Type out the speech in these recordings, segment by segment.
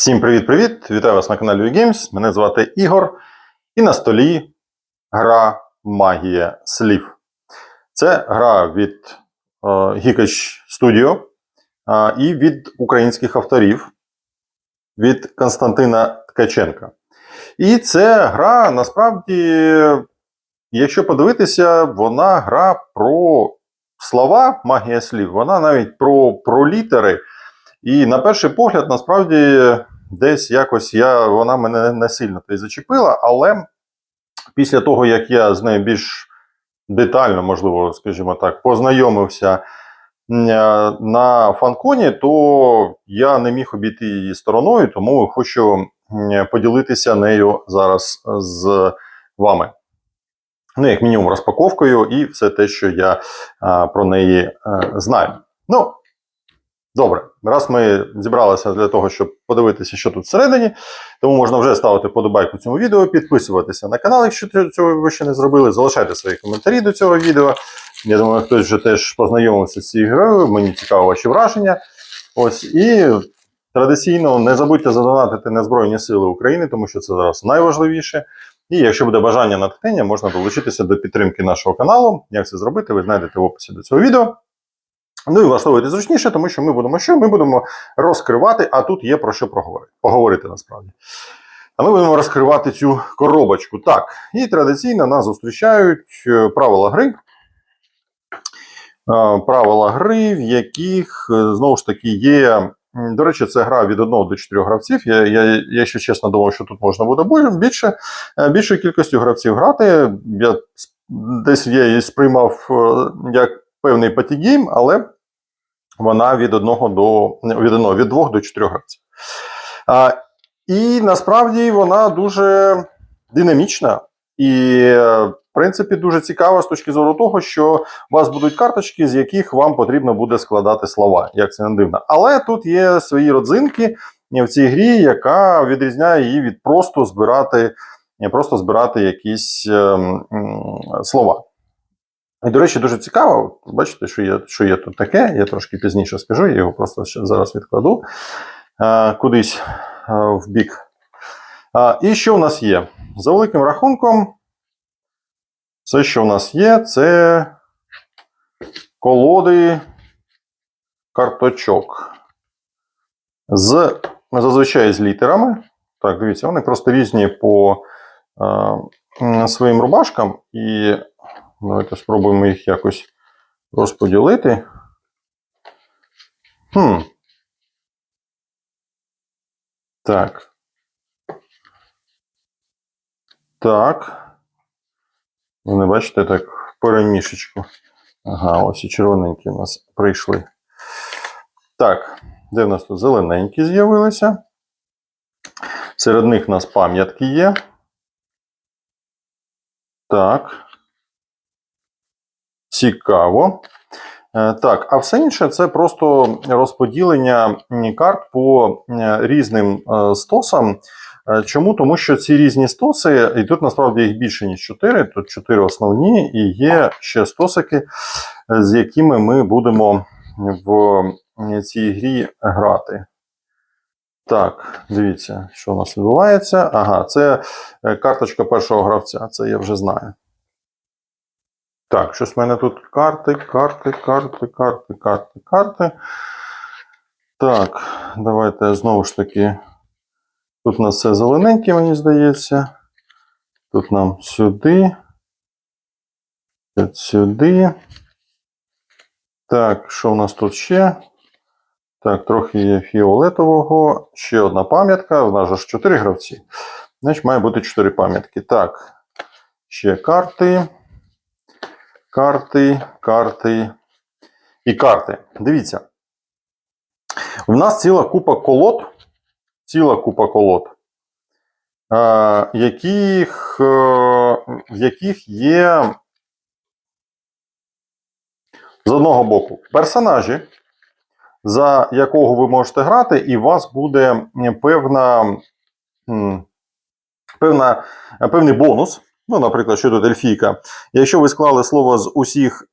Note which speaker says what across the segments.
Speaker 1: Всім привіт-привіт! Вітаю вас на каналі UGames. Мене звати Ігор. І на столі гра Магія слів. Це гра від е, Geekage Studio е, і від українських авторів від Константина Ткаченка. І це гра насправді, якщо подивитися, вона гра про слова, магія слів, вона навіть про, про літери. І на перший погляд, насправді, десь якось я, вона мене не сильно то й зачепила, але після того, як я з нею більш детально, можливо, скажімо так, познайомився е, на фанконі, то я не міг обійти її стороною, тому хочу поділитися нею зараз з вами. Ну, як мінімум, розпаковкою і все те, що я а, про неї а, знаю. Ну, Добре, раз ми зібралися для того, щоб подивитися, що тут всередині, тому можна вже ставити подобайку цьому відео, підписуватися на канал, якщо цього ви ще не зробили, залишайте свої коментарі до цього відео. Я думаю, хтось вже теж познайомився з цією грою, мені цікаво ваші враження. Ось і традиційно не забудьте задонатити на Збройні Сили України, тому що це зараз найважливіше. І якщо буде бажання натхнення, можна долучитися до підтримки нашого каналу. Як це зробити, ви знайдете в описі до цього відео. Ну і влаштовуйте зручніше, тому що ми будемо що? Ми будемо розкривати, а тут є про що проговорити, поговорити насправді. А ми будемо розкривати цю коробочку. Так, і традиційно нас зустрічають е, правила гри. Е, Правила гри, в яких, е, знову ж таки, є. До речі, це гра від 1 до 4 гравців. Я, я, я ще чесно думав, що тут можна буде бу- більше, більшою кількістю гравців грати. Я десь я її сприймав як певний патігейм, але вона від одного до не, від одного, від двох до чотирьох гравців. А, і насправді вона дуже динамічна і, е, в принципі, дуже цікава з точки зору того, що у вас будуть карточки, з яких вам потрібно буде складати слова, як це не дивно. Але тут є свої родзинки в цій грі, яка відрізняє її від просто збирати, просто збирати якісь м, слова. І, до речі, дуже цікаво. Бачите, що є, що є тут таке. Я трошки пізніше скажу, я його просто зараз відкладу е, кудись е, в бік. Е, і що в нас є? За великим рахунком, все, що в нас є, це колоди карточок. З, зазвичай з літерами. Так, дивіться, вони просто різні по е, своїм рубашкам. І Давайте спробуємо їх якось розподілити. Хм. Так. Так. Вони, бачите, так, перемішечку. Ага, ось і червоненькі у нас прийшли. Так, де в нас тут зелененькі з'явилися? Серед них у нас пам'ятки є. Так. Цікаво. Е, Так, а все інше це просто розподілення карт по е, різним е, стосам. Чому? Тому що ці різні стоси, і тут насправді їх більше, ніж 4, тут 4 основні, і є ще стосики, з якими ми будемо в цій грі грати. Так, дивіться, що у нас відбувається. Ага, це карточка першого гравця, це я вже знаю. Так, щось в мене тут карти, карти, карти, карти, карти, карти. Так, давайте знову ж таки. Тут у нас все зелененьке, мені здається. Тут нам сюди. Тут сюди. Так, що у нас тут ще? Так, трохи є фіолетового. Ще одна пам'ятка. У нас же ж 4 гравці. Значить, має бути 4 пам'ятки. Так, ще карти. Карти, карти і карти. Дивіться. У нас ціла купа колод. Ціла купа колод, е, яких, е, в яких є з одного боку персонажі, за якого ви можете грати, і у вас буде певна, певна, певний бонус. Ну, наприклад, що тут ельфійка. Якщо ви склали слово з усіх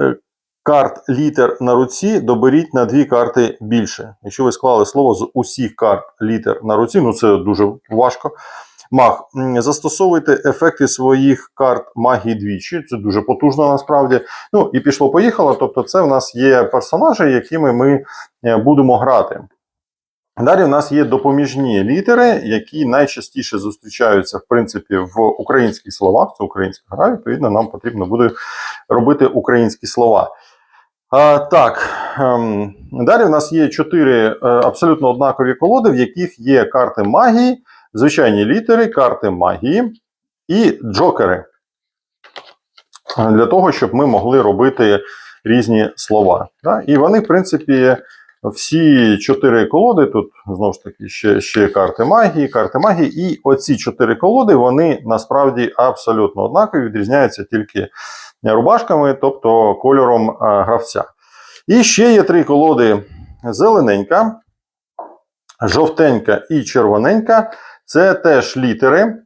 Speaker 1: е, карт літер на руці, доберіть на дві карти більше. Якщо ви склали слово з усіх карт літер на руці, ну це дуже важко. Маг, застосовуйте ефекти своїх карт магії двічі. Це дуже потужно насправді. Ну і пішло-поїхало. Тобто, це в нас є персонажі, якими ми е, будемо грати. Далі в нас є допоміжні літери, які найчастіше зустрічаються в принципі в українських словах. Це українська гра. Відповідно, нам потрібно буде робити українські слова. А, так, ем, далі в нас є чотири е, абсолютно однакові колоди, в яких є карти магії, звичайні літери, карти магії і джокери. Для того, щоб ми могли робити різні слова. І вони, в принципі, всі чотири колоди, тут знову ж таки ще, ще карти магії, карти магії, і оці чотири колоди, вони насправді абсолютно однакові, відрізняються тільки рубашками, тобто кольором гравця. І ще є три колоди: зелененька, жовтенька і червоненька. Це теж літери.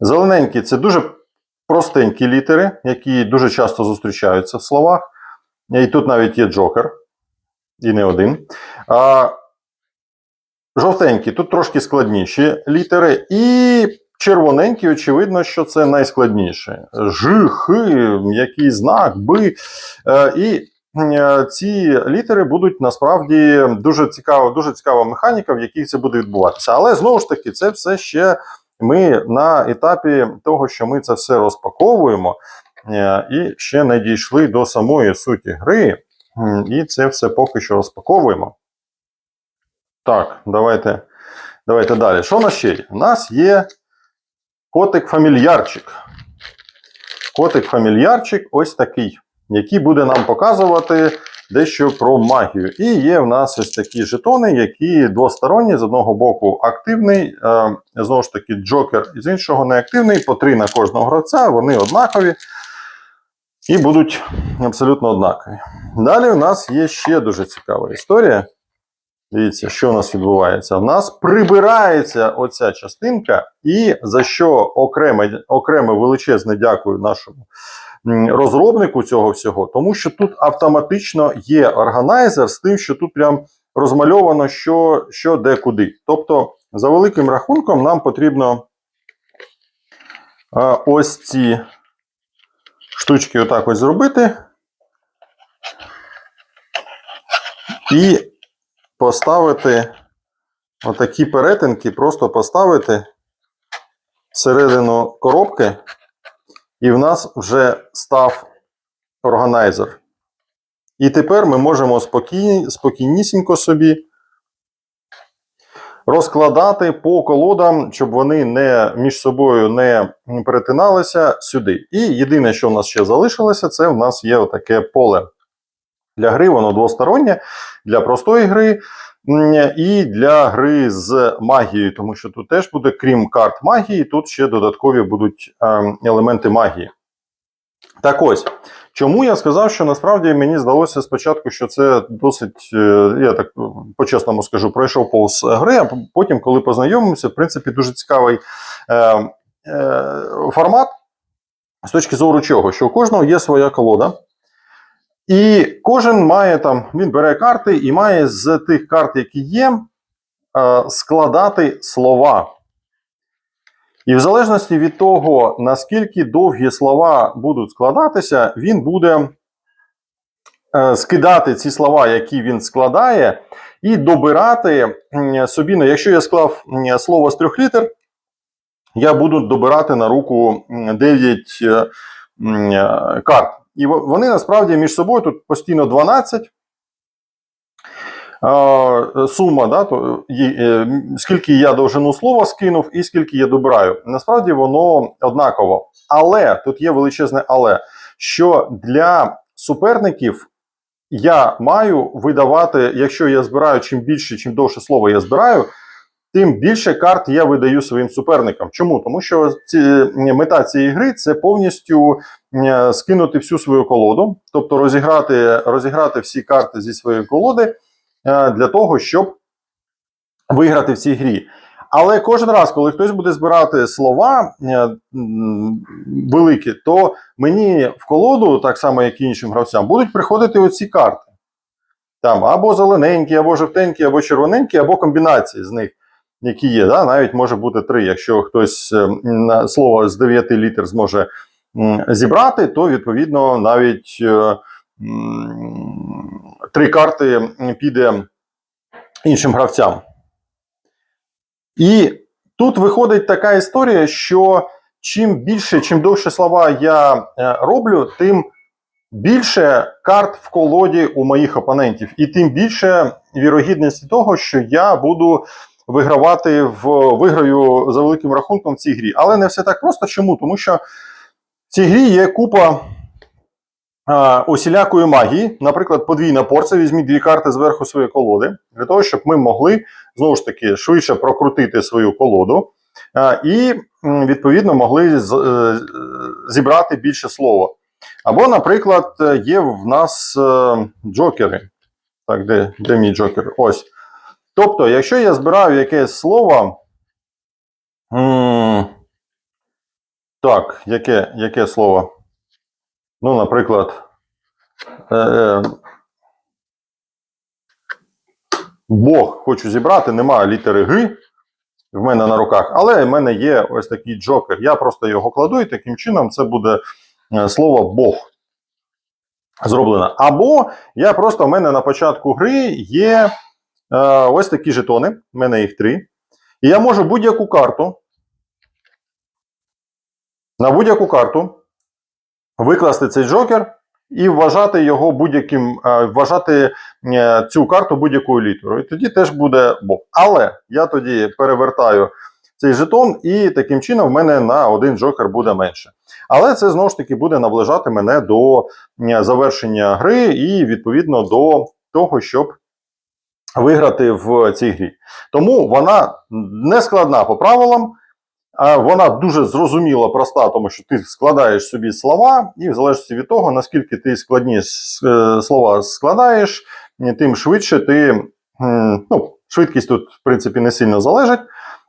Speaker 1: Зелененькі це дуже простенькі літери, які дуже часто зустрічаються в словах. І тут навіть є джокер, і не один. А, жовтенькі, тут трошки складніші літери. І червоненькі, очевидно, що це найскладніше. Ж, який знак, Б. Е, і е, ці літери будуть насправді дуже цікава, дуже цікава механіка, в якій це буде відбуватися. Але знову ж таки, це все ще ми на етапі того, що ми це все розпаковуємо, е, і ще не дійшли до самої суті гри. І це все поки що розпаковуємо. Так, давайте, давайте далі. Що у нас ще є? У нас є котик-фамільярчик. Котик-фамільярчик ось такий, який буде нам показувати дещо про магію. І є в нас ось такі жетони, які двосторонні, з одного боку активний, е, знову ж таки, джокер, і з іншого неактивний, по три на кожного гравця, вони однакові і будуть абсолютно однакові. Далі у нас є ще дуже цікава історія. Дивіться, що у нас відбувається. У нас прибирається оця частинка, і за що окреме, окреме величезне дякую нашому розробнику цього всього, тому що тут автоматично є органайзер з тим, що тут прям розмальовано, що, що де куди. Тобто, за великим рахунком, нам потрібно ось ці штучки отак ось зробити. І поставити отакі перетинки, просто поставити всередину коробки, і в нас вже став органайзер. І тепер ми можемо спокій, спокійнісінько собі розкладати по колодам, щоб вони не між собою не перетиналися сюди. І єдине, що в нас ще залишилося, це в нас є отаке поле. Для гри воно двостороннє, для простої гри і для гри з магією, тому що тут теж буде, крім карт магії, тут ще додаткові будуть ем, елементи магії. Так ось, чому я сказав, що насправді мені здалося спочатку, що це досить, е, я так по-чесному скажу, пройшов повз гри, а потім, коли познайомився, в принципі, дуже цікавий е, е, формат з точки зору чого, що у кожного є своя колода. І кожен має там, він бере карти і має з тих карт, які є, е, складати слова. І в залежності від того, наскільки довгі слова будуть складатися, він буде е, скидати ці слова, які він складає, і добирати собі. Якщо я склав слово з трьох літер, я буду добирати на руку 9 карт. І вони насправді між собою тут постійно 12. Е, Сума, да, то, скільки я довжину слова скинув і скільки я добираю. Насправді воно однаково. Але тут є величезне але, що для суперників я маю видавати, якщо я збираю чим більше, чим довше слово я збираю, тим більше карт я видаю своїм суперникам. Чому? Тому що ці, мета цієї гри це повністю скинути всю свою колоду, тобто розіграти, розіграти всі карти зі своєї колоди е, для того, щоб виграти в цій грі. Але кожен раз, коли хтось буде збирати слова е, великі, то мені в колоду, так само як і іншим гравцям, будуть приходити оці карти. Там або зелененькі, або жовтенькі, або червоненькі, або комбінації з них, які є. Да? Навіть може бути три. Якщо хтось е, слово з 9 літер зможе зібрати, то відповідно навіть е, три карти піде іншим гравцям. І тут виходить така історія, що чим більше, чим довше слова я е, роблю, тим більше карт в колоді у моїх опонентів, і тим більше вірогідності того, що я буду вигравати в виграю за великим рахунком в цій грі. Але не все так просто. Чому? Тому що цій грі є купа а, усілякої магії, наприклад, подвійна порція. Візьміть дві карти зверху своєї колоди, для того, щоб ми могли знову ж таки швидше прокрутити свою колоду а, і відповідно могли з- е, зібрати більше слова. Або, наприклад, є в нас е, джокери. Так, де, де мій джокер? Ось. Тобто, якщо я збираю якесь слово. Так, яке, яке слово? Ну, наприклад. Е, е, Бог хочу зібрати, немає літери Г в мене на руках, але в мене є ось такий джокер. Я просто його кладу, і таким чином це буде е, слово Бог зроблено. Або я просто в мене на початку гри є е, ось такі жетони, в мене їх три. І я можу будь-яку карту. На будь-яку карту викласти цей джокер і вважати його будь-яким, е, вважати е, цю карту будь-якою літерою. І тоді теж буде Бог. Але я тоді перевертаю цей жетон, і таким чином в мене на один джокер буде менше. Але це знову ж таки буде наближати мене до завершення гри і відповідно до того, щоб виграти в цій грі. Тому вона не складна по правилам. Вона дуже зрозуміла, проста, тому що ти складаєш собі слова, і в залежності від того, наскільки ти складні е, слова складаєш, е, тим швидше ти. Ну, швидкість тут, в принципі, не сильно залежить,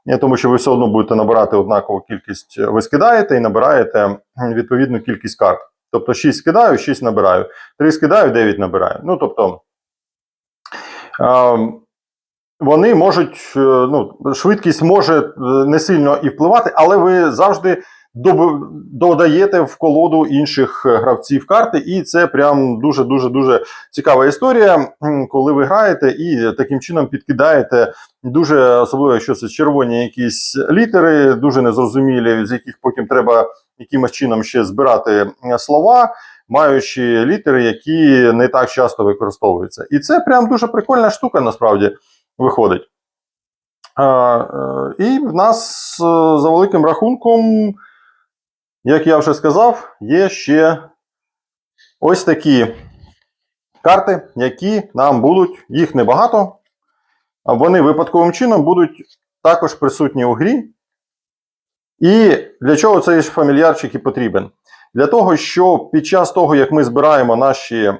Speaker 1: е, тому що ви все одно будете набирати однакову кількість, ви скидаєте і набираєте відповідну кількість карт. Тобто 6 скидаю, 6 набираю, 3 скидаю, 9 набираю. Ну, тобто. Вони можуть, е, ну, швидкість може е, не сильно і впливати, але ви завжди додаєте в колоду інших е, гравців карти, і це прям дуже дуже дуже цікава історія, коли ви граєте і таким чином підкидаєте дуже особливо, якщо це червоні якісь літери, дуже незрозумілі, з яких потім треба якимось чином ще збирати слова. Маючи літери, які не так часто використовуються, і це прям дуже прикольна штука насправді виходить. Е, і в нас е, за великим рахунком, як я вже сказав, є ще ось такі карти, які нам будуть, їх небагато, вони випадковим чином будуть також присутні у грі. І для чого цей фамільярчик і потрібен? Для того, що під час того, як ми збираємо наші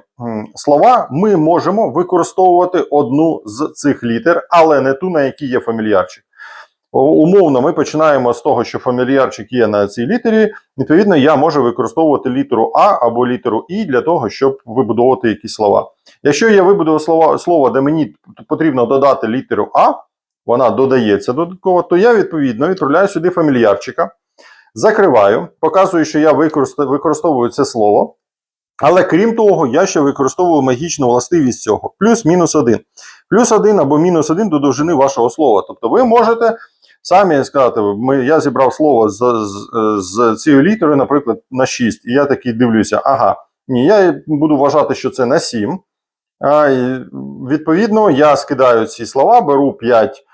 Speaker 1: слова, ми можемо використовувати одну з цих літер, але не ту, на якій є фамільярчик. Умовно, ми починаємо з того, що фамільярчик є на цій літері. Відповідно, я можу використовувати літеру А або літеру І для того, щоб вибудовувати якісь слова. Якщо я вибудував слова, слово, де мені потрібно додати літеру А, вона додається додатково, то я відповідно відправляю сюди фамільярчика. Закриваю, показую, що я використовую це слово. Але крім того, я ще використовую магічну властивість цього. Плюс-мінус один. Плюс один або мінус один до довжини вашого слова. Тобто ви можете самі сказати, ми, я зібрав слово з, з, з цією літерою, наприклад, на 6. І я такий дивлюся, ага, ні, я буду вважати, що це на 7. А, відповідно, я скидаю ці слова, беру 5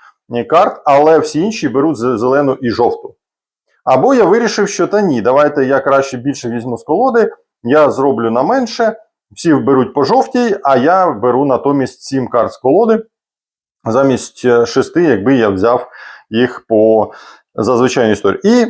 Speaker 1: карт, але всі інші беруть зелену і жовту. Або я вирішив, що та ні, давайте я краще більше візьму з колоди, я зроблю на менше, всі беруть по жовтій, а я беру натомість 7 карт з колоди замість 6, якби я взяв їх по зазвичайній історії. І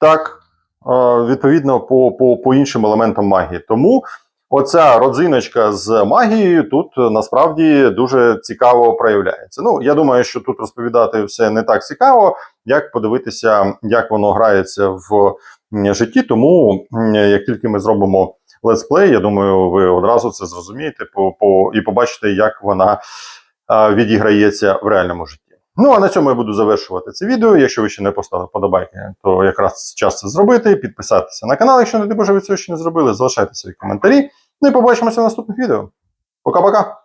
Speaker 1: так, е, відповідно, по, по, по іншим елементам магії. Тому оця родзиночка з магією тут е, насправді дуже цікаво проявляється. Ну, я думаю, що тут розповідати все не так цікаво, як подивитися, як воно грається в житті. Тому як тільки ми зробимо летсплей, я думаю, ви одразу це зрозумієте по, по, і побачите, як вона відіграється в реальному житті. Ну а на цьому я буду завершувати це відео. Якщо ви ще не поставили подобайки, то якраз час це зробити. Підписатися на канал, якщо не Боже, ви цього ще не зробили. Залишайте свої коментарі. Ну і побачимося в наступних відео. Пока-пока!